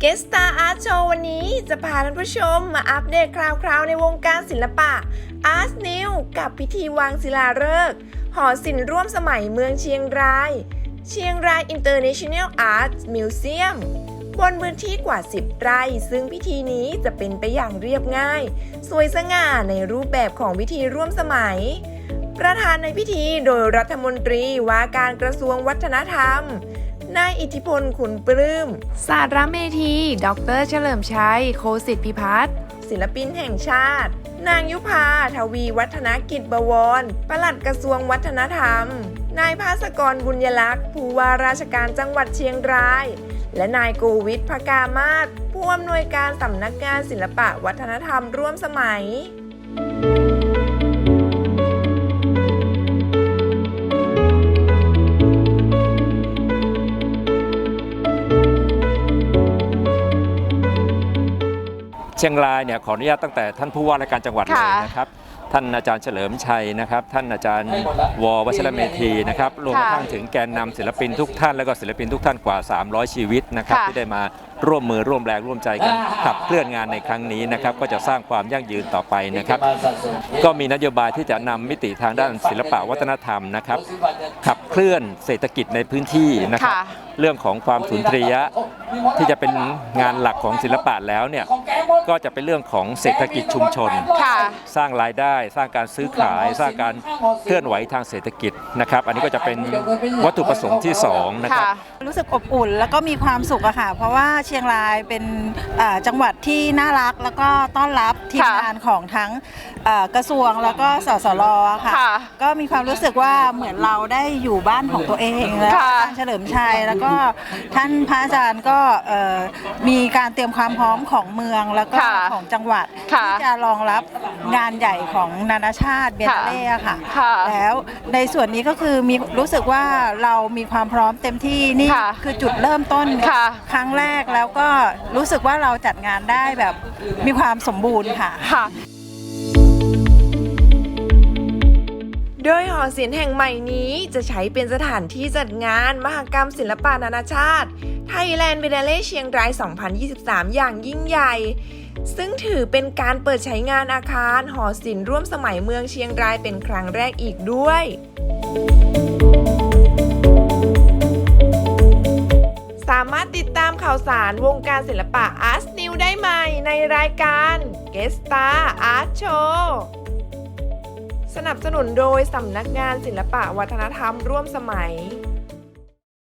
เกสตาอาร์ตโชว์วันนี้จะพาท่านผู้ชมมาอัปเดตคราวๆในวงการศิลปะ Art New กับพิธีวางศิลาฤกษ์หอศิลป์ร่วมสมัยเมืองเชียงราย เชียงราย International Art Museum บนพื้นที่กว่า 10 ไร่ ซึ่งพิธีนี้จะเป็นไปอย่างเรียบง่าย สวยสง่าในรูปแบบของพิธีร่วมสมัย ประธานในพิธีโดยรัฐมนตรีว่าการกระทรวงวัฒนธรรม นายอิทธิพลขุนปลื้มศาสตรเมธี ดรเฉลิมชัย โคสิทธิพิพัฒน์ ศิลปินแห่งชาติ นางยุพา ทวีวัฒนกิจบวร ปลัดกระทรวงวัฒนธรรม นายภาสกรบุญยลักษณ์ผู้ว่าราชการจังหวัดเชียงราย และนายโกวิทพกามาศผู้อำนวยการสำนักงานศิลปะวัฒนธรรมร่วมสมัย เชียงรายเนี่ยขออนุญาตตั้งแต่ท่านผู้ว่าราชการจังหวัดเลยค่ะนะครับท่านอาจารย์เฉลิมชัยนะครับ ท่านอาจารย์ววัชรเมธีนะครับรวมกระทั่งถึงแกนนำศิลปินทุกท่าน แล้วก็ศิลปินทุกท่านกว่า 300 ชีวิตนะครับค่ะที่ได้มาร่วมมือร่วมแรงร่วมใจกันขับเคลื่อนงานในครั้งนี้นะครับก็จะสร้างความยั่งยืนต่อไปนะครับ ก็มีนโยบายที่จะนำมิติทางด้านศิลปะวัฒนธรรมนะครับ ขับเคลื่อนเศรษฐกิจในพื้นที่นะครับค่ะเรื่องของความสุนทรียะที่จะเป็นงานหลักของศิลปะแล้วเนี่ย ก็จะเป็นเรื่องของเศรษฐกิจชุมชน ค่ะสร้างรายได้สร้างการซื้อขาย สร้างการเคลื่อนไหวทางเศรษฐกิจนะครับ อันนี้ก็จะเป็นวัตถุประสงค์ที่สองนะครับ ค่ะ รู้สึกอบอุ่นแล้วก็มีความสุขอะค่ะ เพราะว่าเชียงรายเป็นเอ่อจังหวัดที่น่ารักแล้วก็ต้อนรับทีมค่ะงานของทั้งเอ่อกระทรวงแล้วก็สสรอะค่ะ ค่ะ ก็มีความรู้สึกว่าเหมือนเราได้อยู่บ้านของตัวเองแล้วค่ะ ท่านเฉลิมชัยแล้วก็ท่านพระอาจารย์ก็เอ่อมีการเตรียมความพร้อมของเมืองแล้วก็ค่ะของจังหวัดค่ะที่จะรองรับงานใหญ่ของนานาชาติเบียนนาเล่อะค่ะ ค่ะแล้วในส่วนนี้ก็คือมีรู้สึกว่าเรามีความพร้อมเต็มที่นี่ค่ะคือจุดเริ่มต้นค่ะครั้งแรกแล้วก็รู้สึกว่าเราจัดงานได้แบบมีความสมบูรณ์ค่ะ ค่ะ โดยหอศิลป์แห่งใหม่นี้จะใช้เป็นสถานที่จัดงาน มหกรรมศิลปะนานาชาติ Thailand Biennale เชียงราย 2023 อย่างยิ่งใหญ่ ซึ่งถือเป็นการเปิดใช้งานอาคารหอศิลป์ร่วมสมัยเมืองเชียงรายเป็นครั้งแรกอีกด้วยสามารถติดตามข่าวสารวงการศิลปะ Art New ได้ใหม่ในรายการ g u e s t a r Art Show สนับสนุนโดยสำนักงานศิลปะวัฒนธรรมร่วมสมัย